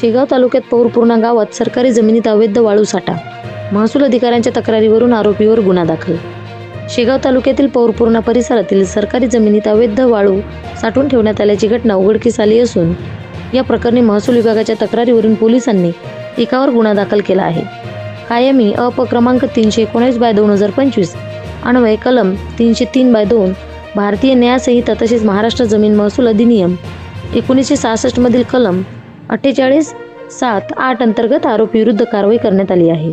शेगाव तालुक्यात पौरपूर्णा गावात सरकारी जमिनीत अवैध वाळू साठा. महसूल अधिकाऱ्यांच्या तक्रारीवरून आरोपीवर गुन्हा दाखल. शेगाव तालुक्यातील पौरपूर्णा परिसरातील सरकारी जमिनीत अवैध वाळू साठवून ठेवण्यात आल्याची घटना उघडकीस आली असून या प्रकरणी महसूल विभागाच्या तक्रारीवरून पोलिसांनी एकावर गुन्हा दाखल केला आहे. कायमी अप क्रमांक तीनशे एकोणीस बाय दोन हजार पंचवीस अन्वय कलम तीनशे तीन बाय दोन भारतीय न्यायसंहिता तसेच महाराष्ट्र जमीन महसूल अधिनियम एकोणीसशे सहासष्टमधील कलम अठ्ठेचाळीस सात आठ अंतर्गत आरोपी विरुद्ध कारवाई करण्यात आली आहे.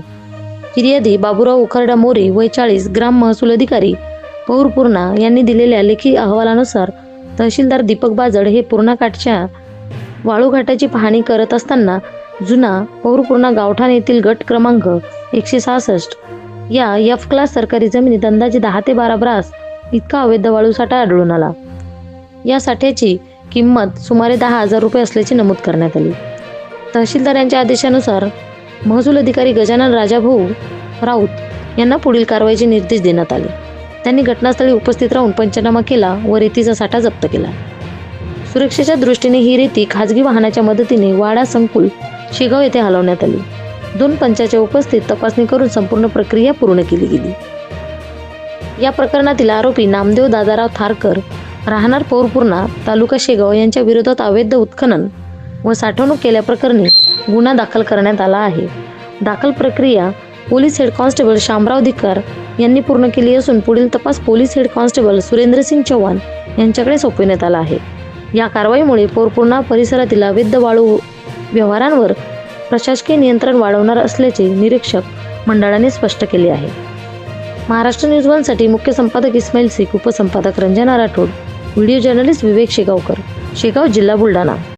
फिर्यादी बाबुराव उखारडा मोरे वय चाळीस ग्राम महसूल अधिकारी पौर पूर्णा यांनी दिलेल्या लेखी अहवालानुसार तहसीलदार दीपक बाजड हे पूर्णाकाठच्या वाळूघाटाची पाहणी करत असताना जुना पौरपूर्णा गावठाण येथील गट क्रमांक एकशे सहासष्ट या एफ क्लास सरकारी जमिनीत अंदाजे दहा ते बारा ब्रास इतका अवैध वाळूसाठा आढळून आला. या साठ्याची किंमत सुमारे दहा हजार रुपये असल्याचे नमूद करण्यात आली. तहसीलदार यांच्या आदेशानुसार महसूल अधिकारी गजानन राजाभाऊ राऊत यांना पुढील कारवाईचे निर्देश देण्यात आले. त्यांनी घटनास्थळी उपस्थित राहून पंचनामा केला व रेतीचा साठा जप्त केला. सुरक्षेच्या दृष्टीने ही रेती खाजगी वाहनाच्या मदतीने वाडा संकुल शेगाव येथे हलवण्यात आली. दोन पंचाच्या उपस्थित तपासणी करून संपूर्ण प्रक्रिया पूर्ण केली गेली. या प्रकरणातील आरोपी नामदेव दादाराव थारकर राहणार पौरपूर्णा तालुका शेगाव यांच्या विरोधात अवैध उत्खनन व साठवणूक केल्याप्रकरणी गुन्हा दाखल करण्यात आला आहे. दाखल प्रक्रिया पोलीस हेड कॉन्स्टेबल शामराव धिक्कार यांनी पूर्ण केली असून पुढील तपास police head constable Surendrasingh Chavan यांच्याकडे सोपविण्यात आला आहे. या कारवाईमुळे पोरपूर्णा परिसरातील अवैध वाळू व्यवहारांवर प्रशासकीय नियंत्रण वाढवणार असल्याचे निरीक्षक मंडळाने स्पष्ट केले आहे. महाराष्ट्र न्यूज वनसाठी मुख्य संपादक इस्माईल सिख उपसंपादक रंजना राठोड व्हिडिओ जर्नलिस्ट विवेक शेगावकर शेगाव जिल्हा बुलढाणा.